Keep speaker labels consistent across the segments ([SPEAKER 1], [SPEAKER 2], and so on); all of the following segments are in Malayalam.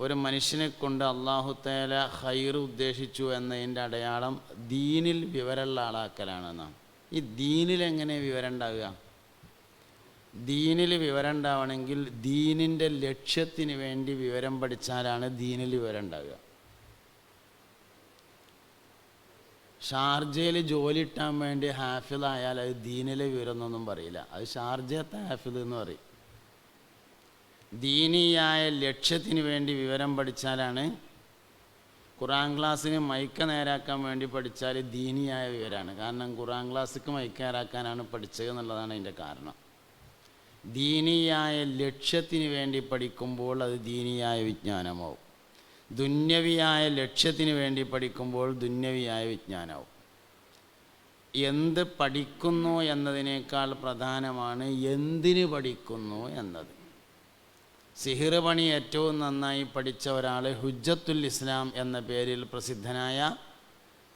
[SPEAKER 1] ഒരു മനുഷ്യനെ കൊണ്ട് അള്ളാഹു തേല ഹൈർ ഉദ്ദേശിച്ചു എന്നതിന്റെ അടയാളം ദീനിൽ വിവരമുള്ള ആളാക്കലാണെന്നാണ് ഈ ദീനിൽ എങ്ങനെ വിവരം ഉണ്ടാവുക? ദീനിൽ വിവരം ഉണ്ടാവണമെങ്കിൽ ദീനിന്റെ ലക്ഷ്യത്തിന് വേണ്ടി വിവരം പഠിച്ചാലാണ് ദീനിൽ വിവരം ഉണ്ടാവുക. ഷാർജയിൽ ജോലി ഇട്ടാൻ വേണ്ടി ഹാഫിലായാൽ അത് ദീനിലെ വിവരം എന്നൊന്നും പറയില്ല. അത് ഷാർജത്തെ ഹാഫിൽ എന്ന് പറയും. ദീനീയായ ലക്ഷ്യത്തിന് വേണ്ടി വിവരം പഠിച്ചാലാണ് ഖുറാൻ ക്ലാസ്സിന് മൈക്ക നേരാക്കാൻ വേണ്ടി പഠിച്ചാൽ ദീനിയായ വിവരമാണ്. കാരണം ഖുറാൻ ക്ലാസ്സിക്ക് മൈക്ക നേരാക്കാനാണ് പഠിച്ചത് എന്നുള്ളതാണ് അതിന്റെ കാരണം. ദീനിയായ ലക്ഷ്യത്തിന് വേണ്ടി പഠിക്കുമ്പോൾ അത് ദീനിയായ വിജ്ഞാനമാവും. ദുന്യവിയായ ലക്ഷ്യത്തിന് വേണ്ടി പഠിക്കുമ്പോൾ ദുന്യവിയായ വിജ്ഞാനമാവും. എന്ത് പഠിക്കുന്നു എന്നതിനേക്കാൾ പ്രധാനമാണ് എന്തിന് പഠിക്കുന്നു എന്നത്. സിഹിർ ഏറ്റവും നന്നായി പഠിച്ച ഒരാൾ ഹുജ്ജത്തുൽ ഇസ്ലാം എന്ന പേരിൽ പ്രസിദ്ധനായ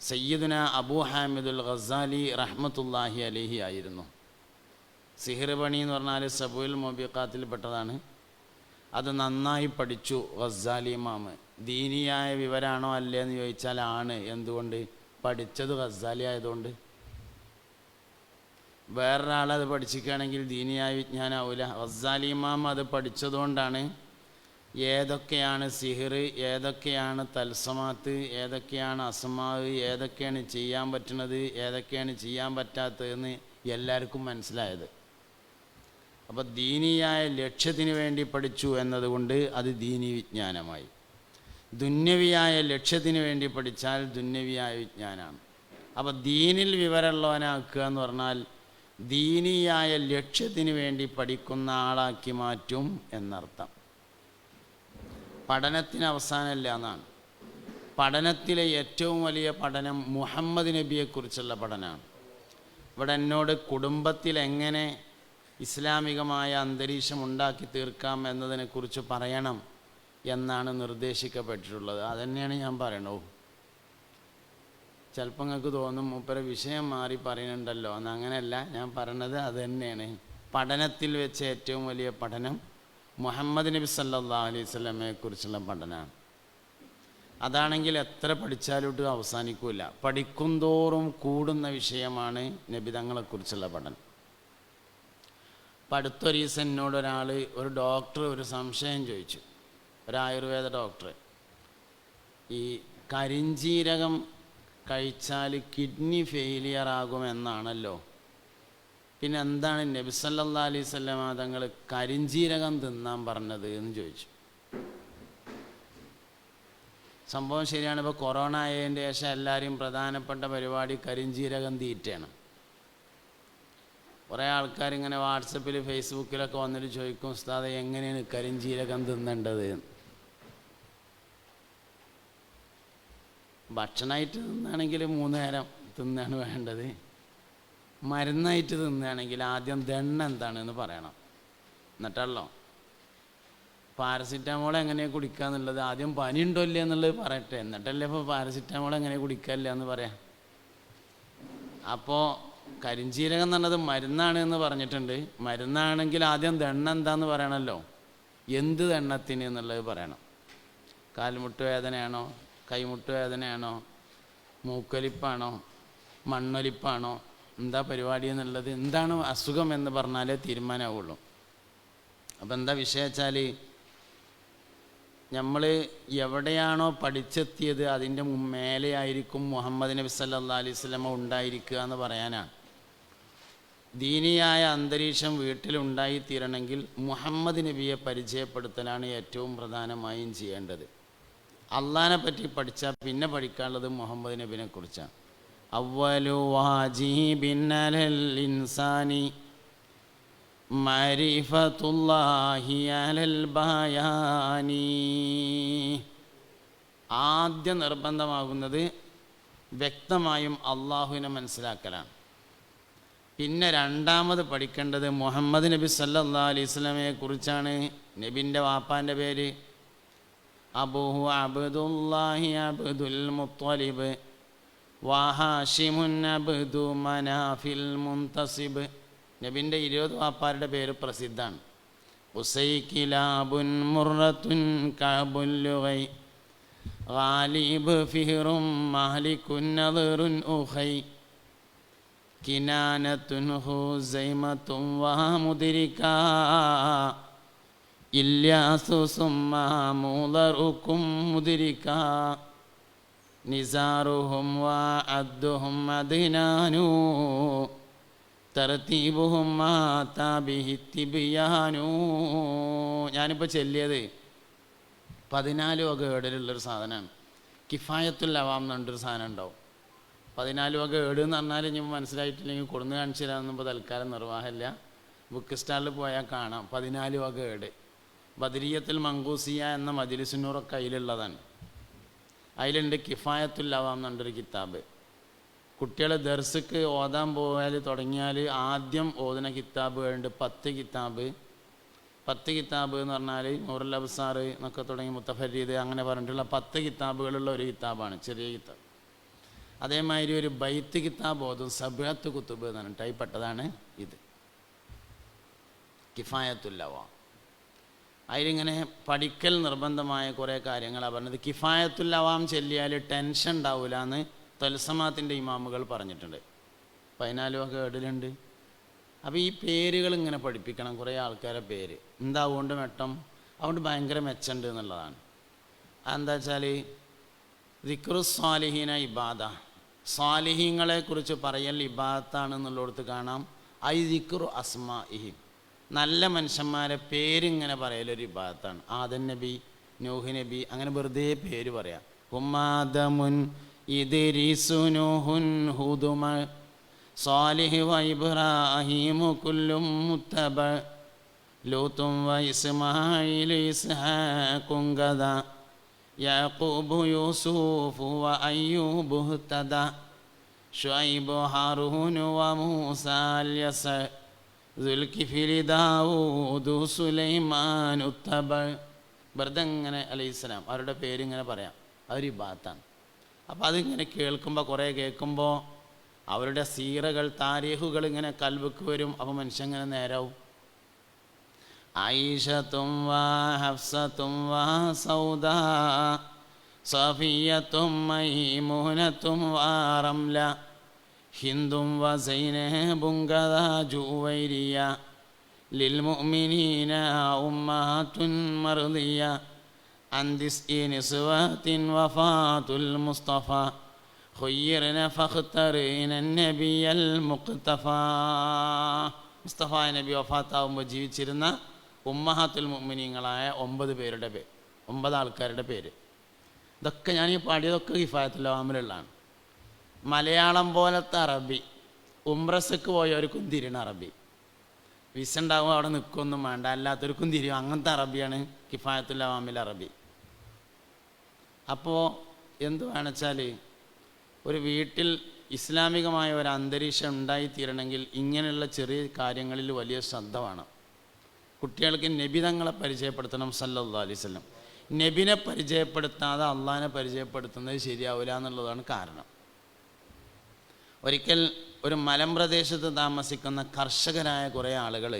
[SPEAKER 1] സയ്യിദുന അബൂ ഹാമിദുൽ ഖസാലി റഹ്മത്തുല്ലാഹി അലിഹി ആയിരുന്നു. സിഹിർ എന്ന് പറഞ്ഞാൽ സബുൽ മൊബിക്കാത്തിൽപ്പെട്ടതാണ് അത് നന്നായി പഠിച്ചു ഖസാലി ഇമാമ്. ദീനിയായ വിവരാണോ അല്ലേ എന്ന് ചോദിച്ചാൽ ആണ്. എന്തുകൊണ്ട്? പഠിച്ചത് ഖസാലി ആയതുകൊണ്ട്. വേറൊരാളത് പഠിച്ചിക്കുകയാണെങ്കിൽ ദീനിയായ വിജ്ഞാനാവൂല. ഹസാലിമാം അത് പഠിച്ചതുകൊണ്ടാണ് ഏതൊക്കെയാണ് സിഹിർ ഏതൊക്കെയാണ് തൽസമാത്ത് ഏതൊക്കെയാണ് അസമാവ് ഏതൊക്കെയാണ് ചെയ്യാൻ പറ്റുന്നത് ഏതൊക്കെയാണ് ചെയ്യാൻ പറ്റാത്തതെന്ന് എല്ലാവർക്കും മനസ്സിലായത്. അപ്പോൾ ദീനിയായ ലക്ഷ്യത്തിന് വേണ്ടി പഠിച്ചു എന്നതുകൊണ്ട് അത് ദീനി വിജ്ഞാനമായി. ദുന്യവിയായ ലക്ഷ്യത്തിന് വേണ്ടി പഠിച്ചാൽ ദുന്യവിയായ വിജ്ഞാനമാണ് അപ്പോൾ ദീനിൽ വിവരമുള്ളവനാക്കുക എന്ന് പറഞ്ഞാൽ ദീനിയായ ലക്ഷ്യത്തിന് വേണ്ടി പഠിക്കുന്ന ആളാക്കി മാറ്റും എന്നർത്ഥം. പഠനത്തിന് അവസാനമല്ല എന്നാണ്. പഠനത്തിലെ ഏറ്റവും വലിയ പഠനം മുഹമ്മദ് നബിയെക്കുറിച്ചുള്ള പഠനമാണ്. ഇവിടെ എന്നോട് കുടുംബത്തിൽ എങ്ങനെ ഇസ്ലാമികമായ അന്തരീക്ഷം ഉണ്ടാക്കി തീർക്കാം എന്നതിനെക്കുറിച്ച് പറയണം എന്നാണ് നിർദ്ദേശിക്കപ്പെട്ടിട്ടുള്ളത്. അതുതന്നെയാണ് ഞാൻ പറയണോ ചിലപ്പോൾ നിങ്ങൾക്ക് തോന്നും മൂപ്പര വിഷയം മാറി പറയുന്നുണ്ടല്ലോ. അങ്ങനെയല്ല. ഞാൻ പറഞ്ഞത് അത് തന്നെയാണ്. പഠനത്തിൽ വെച്ച് ഏറ്റവും വലിയ പഠനം മുഹമ്മദ് നബി സല്ലാ അലൈഹി സ്വലമയെ കുറിച്ചുള്ള പഠനമാണ് അതാണെങ്കിൽ എത്ര പഠിച്ചാലോട്ട് അവസാനിക്കില്ല പഠിക്കുന്തോറും കൂടുന്ന വിഷയമാണ് നബിതങ്ങളെക്കുറിച്ചുള്ള പഠനം. പഠിത്ത ദിവസം എന്നോട് ഒരാൾ ഒരു ഡോക്ടർ ഒരു സംശയം ചോദിച്ചു. ഒരു ആയുർവേദ ഡോക്ടർ. ഈ കരിഞ്ചീരകം കഴിച്ചാൽ കിഡ്നി ഫെയിലിയർ ആകുമെന്നാണല്ലോ. പിന്നെ എന്താണ് നബിസല്ലാ അലൈഹി തങ്ങൾ കരിഞ്ചീരകം തിന്നാൻ പറഞ്ഞത് എന്ന് ചോദിച്ചു. സംഭവം ശരിയാണ്. ഇപ്പോൾ കൊറോണ ആയതിന്റെ ശേഷം എല്ലാവരും പ്രധാനപ്പെട്ട പരിപാടി കരിഞ്ചീരകം തീറ്റയാണ്. കുറേ ആൾക്കാർ ഇങ്ങനെ വാട്സപ്പിൽ ഫേസ്ബുക്കിലൊക്കെ വന്നിട്ട് ചോദിക്കും ഉസ്താദെ എങ്ങനെയാണ് കരിഞ്ചീരകം തിന്നേണ്ടത്? എന്ന് ഭക്ഷണമായിട്ട് തിന്നാണെങ്കിൽ മൂന്ന് നേരം തിന്നാണ് വേണ്ടത്. മരുന്നായിട്ട് തിന്നുകയാണെങ്കിൽ ആദ്യം ദണ്ണ എന്താണെന്ന് പറയണം. എന്നിട്ടല്ലോ. പാരസിറ്റാമോൾ എങ്ങനെ കുടിക്കുക എന്നുള്ളത് ആദ്യം പനി ഉണ്ടോ ഇല്ല എന്നുള്ളത് പറയട്ടെ. എന്നിട്ടല്ലേ ഇപ്പോൾ പാരസിറ്റാമോൾ എങ്ങനെ കുടിക്കില്ല എന്ന് പറയാം. അപ്പോൾ കരിഞ്ചീരകം എന്നുള്ളത് മരുന്നാണ് എന്ന് പറഞ്ഞിട്ടുണ്ട്. മരുന്നാണെങ്കിൽ ആദ്യം ദണ്ണ എന്താന്ന് പറയണമല്ലോ എന്ത് ദണ്ണത്തിന് എന്നുള്ളത് പറയണം. കാൽമുട്ട് വേദനയാണോ? കൈമുട്ട് വേദനയാണോ മൂക്കൊലിപ്പാണോ? മണ്ണൊലിപ്പാണോ? എന്താ പരിപാടി എന്നുള്ളത്? എന്താണ് അസുഖം എന്ന് പറഞ്ഞാലേ തീരുമാനമാവുള്ളൂ. അപ്പം എന്താ വിഷയം വെച്ചാൽ നമ്മൾ എവിടെയാണോ പഠിച്ചെത്തിയത് അതിന്റെ മേലെയായിരിക്കും മുഹമ്മദ് നബി സല്ലാ അലൈഹി ഉണ്ടായിരിക്കുക എന്ന് പറയാനാണ് ദീനിയായ അന്തരീക്ഷം വീട്ടിലുണ്ടായിത്തീരണമെങ്കിൽ മുഹമ്മദ് നബിയെ പരിചയപ്പെടുത്തലാണ് ഏറ്റവും പ്രധാനമായും ചെയ്യേണ്ടത്. അള്ളഹാനെ പറ്റി പഠിച്ചാൽ പിന്നെ പഠിക്കാനുള്ളത് മുഹമ്മദ് നബിനെ കുറിച്ചാണ്. അവലു വാജിബിന്നലൽ ഇൻസാനി ബയാനി. ആദ്യം നിർബന്ധമാകുന്നത് വ്യക്തമായും അള്ളാഹുവിനെ മനസ്സിലാക്കലാണ്. പിന്നെ രണ്ടാമത് പഠിക്കേണ്ടത് മുഹമ്മദ് നബി സല്ലാ അലൈഹി സ്വലമയെ കുറിച്ചാണ്. നബിന്റെ വാപ്പാന്റെ പേര് അബുഹു الله عبد المطلب വാഹാഷിമുൻ അബ്ദു മനാഫിൽ മുന്തസിബ് നബിന്റെ ഇരുപത് വാപ്പാരുടെ പേര് പ്രസിദ്ധമാണ്. ഉസൈക്കിലാബുൻ മുറത്തുൻ കാബുല്ലുകൈ ഗാലിബ് ഫിഹറും മാലിക്കുൻ നദറുൻ ഉഹൈ കിനാനത്തുൻ ഹുസൈമത്തും വാമുദിരിക്ക നിസാറുഹും വാ അദ്ദുഹും അദ്നാനു തർത്തീബുഹും മാതാബിഹിത്തിബിയാനു ഞാനിപ്പോൾ ചെല്ലിയത് പതിനാല് വക ഏടിലുള്ളൊരു സാധനമാണ് കിഫായത്തുൽ അവാം എന്ന് സാധനം ഉണ്ടാവും. പതിനാല് വക ഏട് എന്ന് പറഞ്ഞാൽ ഇനി മനസ്സിലായിട്ടില്ലെങ്കിൽ കൊടുന്ന് കാണിച്ചു തരാമെന്നും ഇപ്പോൾ തൽക്കാലം നിർവാഹമില്ല. ബുക്ക് സ്റ്റാളിൽ പോയാൽ കാണാം. പതിനാല് വക ഏട് ബദരിയത്തിൽ മങ്കൂസിയ എന്ന മജിലിസിനൂറൊക്കെ അതിലുള്ളതാണ് അതിലുണ്ട് കിഫായത്തുൽ എന്നുണ്ടൊരു പറഞ്ഞൊരു കിതാബ്. കുട്ടികൾ ദർസക്ക് ഓതാൻ പോയാൽ തുടങ്ങിയാൽ ആദ്യം ഓതുന്ന കിതാബ് വേണ്ട പത്ത് കിതാബ്. പത്ത് കിതാബ് എന്ന് പറഞ്ഞാൽ നൂറുൽ അബ്സാർ എന്നൊക്കെ തുടങ്ങി മുത്തഫരീദ് അങ്ങനെ പറഞ്ഞിട്ടുള്ള പത്ത് കിതാബുകളുള്ള ഒരു കിതാബാണ് ചെറിയ കിതാബ്. അതേമാതിരി ഒരു ബൈത്ത് കിതാബ് ഓതും. സബത്ത് കുത്തുബ് എന്നാണ് ടൈപ്പെട്ടതാണ് ഇത്. കിഫായത്തുല്ലവ അതിലിങ്ങനെ പഠിക്കൽ നിർബന്ധമായ കുറേ കാര്യങ്ങളാണ് പറഞ്ഞത്. കിഫായത്തുല്ലവാം ചെല്ലിയാൽ ടെൻഷൻ ഉണ്ടാവില്ല എന്ന് തൽസമാത്തിന്റെ ഇമാമുകൾ പറഞ്ഞിട്ടുണ്ട്. പതിനാലും ഒക്കെ ഏടിലുണ്ട് അപ്പോൾ ഈ പേരുകൾ ഇങ്ങനെ പഠിപ്പിക്കണം കുറേ ആൾക്കാരെ പേര്. എന്താ അതുകൊണ്ട് മെട്ടം? അതുകൊണ്ട് ഭയങ്കര മെച്ചമുണ്ട് എന്നുള്ളതാണ്. അതെന്താ വെച്ചാൽ ദിക്റു സ്വാലിഹീന ഇബാദ. സ്വാലിഹീങ്ങളെ കുറിച്ച് പറയൽ ഇബാദത്താണ് എന്നുള്ളിടത്ത് കാണാം. ഐ ദിക്റു അസ്മാ ഇഹിം നല്ല മനുഷ്യന്മാരെ പേരിങ്ങനെ പറയലൊരു ഭാഗത്താണ് ആദൻ നബി നൂഹ് നബി അങ്ങനെ വെറുതെ പേര് പറയാം. ഉമ്മാദമുൻ ഇതിരിസുനുഹുൻ ഹുദുമ സാലിഹ് വൈബ്രാഹീമു കുല്ലും മുത്തബ ലൂത്തും വൈസ്മായിലു ഇസ്ഹാഖും ഗദ യഖൂബു യൂസുഫു വ അയ്യൂബു ഹുത്തദ ഷുഐബു ഹറൂനു വ മൂസ അൽ യസ ദുൽക്കിഫിലി ദാവൂദു സുലൈമാൻ ഉത്തബൾ വെറുതെങ്ങനെ അലൈഹി സ്വലാം അവരുടെ പേരിങ്ങനെ പറയാം. അവർ ഈ ഭാഗത്താണ് അപ്പോൾ അതിങ്ങനെ കേൾക്കുമ്പോൾ കുറേ കേൾക്കുമ്പോൾ അവരുടെ സീറകൾ താരീഖുകൾ ഇങ്ങനെ കൽവക്ക് വരും. അപ്പോൾ മനുഷ്യൻ ഇങ്ങനെ നേരാവും. ആയിഷത്തും വാ ഹഫ്സത്തും വാ സൗദ സഫിയത്തും മൈമൂനത്തും വാ റംല. ഹിന്ദും വ സൈനബും കഥാ ജൂവൈരിയ للمؤمنين أمهات مرضية عن تسع نسوات وفاة المصطفى خيرن فاخترين النبي المقتفى മുസ്തഫ നബി വഫാത്താവുമ്പോൾ ജീവിച്ചിരുന്ന ഉമ്മഹാത്തുൽ മുഅ്മിനീങ്ങളായ ഒമ്പത് പേരുടെ പേര് ഒമ്പത് ആൾക്കാരുടെ പേര് ഇതൊക്കെ ഞാൻ ഈ പാടിയതൊക്കെ ഹിഫായത്തുൽ അവാമിലുള്ളതാണ് മലയാളം പോലത്തെ അറബി. ഉംറസക്ക് ഒരു തിരിയണ അറബി. വിസ ഉണ്ടാവും അവിടെ നിൽക്കൊന്നും വേണ്ട. അല്ലാത്തവർക്കും തിരിയും അങ്ങനത്തെ അറബിയാണ് കിഫായത്തുൽ അവാമിൽ അറബി. അപ്പോൾ എന്ത് വേണച്ചാൽ ഒരു വീട്ടിൽ ഇസ്ലാമികമായ ഒരു അന്തരീക്ഷം ഉണ്ടായിത്തീരണമെങ്കിൽ ഇങ്ങനെയുള്ള ചെറിയ കാര്യങ്ങളിൽ വലിയ ശ്രദ്ധ വേണം. കുട്ടികൾക്ക് നബിതങ്ങളെ പരിചയപ്പെടുത്തണം സല്ലാ അലൈവല്ലം നബിനെ പരിചയപ്പെടുത്താതെ അള്ളാഹിനെ പരിചയപ്പെടുത്തുന്നത് ശരിയാവില്ല എന്നുള്ളതാണ് കാരണം. ഒരിക്കൽ ഒരു മലമ്പ്രദേശത്ത് താമസിക്കുന്ന കർഷകരായ കുറേ ആളുകൾ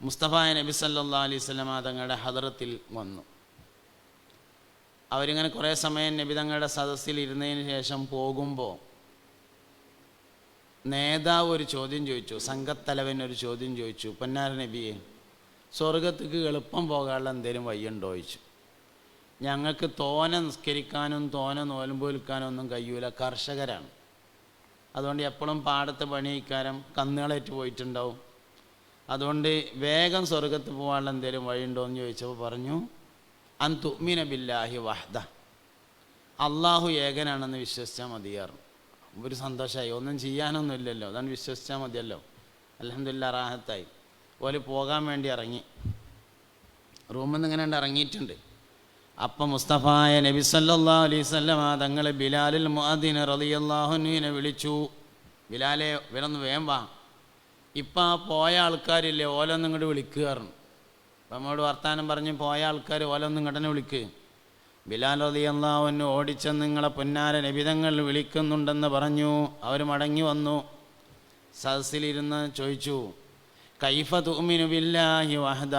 [SPEAKER 1] മുസ്തഫ നബി സല്ലാ അലൈഹി സ്വലമ തങ്ങളുടെ ഹദറത്തിൽ വന്നു. അവരിങ്ങനെ കുറേ സമയം നബി തങ്ങളുടെ സദസ്സിൽ ഇരുന്നതിന് ശേഷം പോകുമ്പോൾ നേതാവ് ഒരു ചോദ്യം ചോദിച്ചു സംഘത്തലവൻ ഒരു ചോദ്യം ചോദിച്ചു പൊന്നാര നബിയെ സ്വർഗത്തേക്ക് എളുപ്പം പോകാനുള്ള എന്തെങ്കിലും വയ്യുണ്ടോ ചോദിച്ചു. ഞങ്ങൾക്ക് തോന നിസ്കരിക്കാനും തോന നോലമ്പ് വിൽക്കാനും ഒന്നും കഴിയൂല കർഷകരാണ്. അതുകൊണ്ട് എപ്പോഴും പാടത്ത് പണിയിക്കാരം കന്നുകളേറ്റ് പോയിട്ടുണ്ടാവും. അതുകൊണ്ട് വേഗം സ്വർഗത്ത് പോകാനുള്ള എന്തെങ്കിലും വഴിയുണ്ടോ എന്ന് ചോദിച്ചപ്പോൾ പറഞ്ഞു അൻ തുമിന ബില്ലാഹി വഹദ. അള്ളാഹു ഏകനാണെന്ന് വിശ്വസിച്ചാൽ മതിയാറും. ഒരു സന്തോഷമായി ഒന്നും ചെയ്യാനൊന്നും ഇല്ലല്ലോ അതാണ് വിശ്വസിച്ചാൽ മതിയല്ലോ. അലഹമില്ല റാഹത്തായി. ഓൽ പോകാൻ വേണ്ടി ഇറങ്ങി. റൂമിൽ നിന്ന് ഇങ്ങനെ ഇറങ്ങിയിട്ടുണ്ട്. അപ്പം മുസ്തഫായ നബി സല്ലാ അലൈവല്ലം തങ്ങളെ ബിലാലിൽ മുഅദ്ദിൻ റളിയല്ലാഹുവിനെ വിളിച്ചു. ബിലാലെ ഇവരൊന്ന് വേം വാ. ഇപ്പം ആ പോയ ആൾക്കാരില്ലേ ഓലൊന്നും ഇങ്ങോട്ട് വിളിക്കുകയായിരുന്നു അപ്പം നമ്മോട് വർത്താനം പറഞ്ഞ് പോയ ആൾക്കാർ ഓലൊന്നും ഇങ്ങോട്ടനെ വിളിക്കുക ബിലാൽ റളിയല്ലാഹുവിന് ഓടിച്ചെന്ന് നിങ്ങളെ പൊന്നാര നബിതങ്ങൾ വിളിക്കുന്നുണ്ടെന്ന് പറഞ്ഞു. അവർ മടങ്ങി വന്നു. സദസ്സിലിരുന്ന് ചോദിച്ചു കൈഫ തുമിനു ബില്ലാഹി വഹദ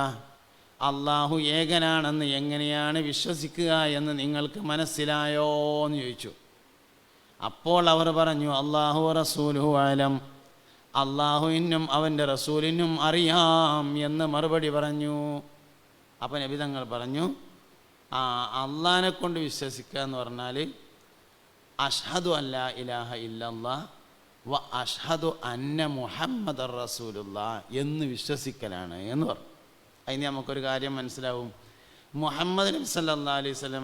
[SPEAKER 1] അള്ളാഹു ഏകനാണെന്ന് എങ്ങനെയാണ് വിശ്വസിക്കുക എന്ന് നിങ്ങൾക്ക് മനസ്സിലായോ എന്ന് ചോദിച്ചു. അപ്പോൾ അവർ പറഞ്ഞു അള്ളാഹു റസൂലു ആലം അള്ളാഹുവിനും അവന്റെ റസൂലിനും അറിയാം എന്ന് മറുപടി പറഞ്ഞു. അപ്പം നബി തങ്ങൾ പറഞ്ഞു ആ അള്ളാഹിനെ കൊണ്ട് വിശ്വസിക്കുക എന്ന് പറഞ്ഞാൽ അഷ്ഹദു അല്ല ഇലാഹ ഇല്ലല്ലാ വ അഷ്ഹദു അന്ന മുഹമ്മദ് റസൂലുള്ള എന്ന് വിശ്വസിക്കലാണ് എന്ന് പറഞ്ഞു. അതിന് നമുക്കൊരു കാര്യം മനസ്സിലാവും. മുഹമ്മദ് നബി സല്ലാ അലൈഹി സ്വലം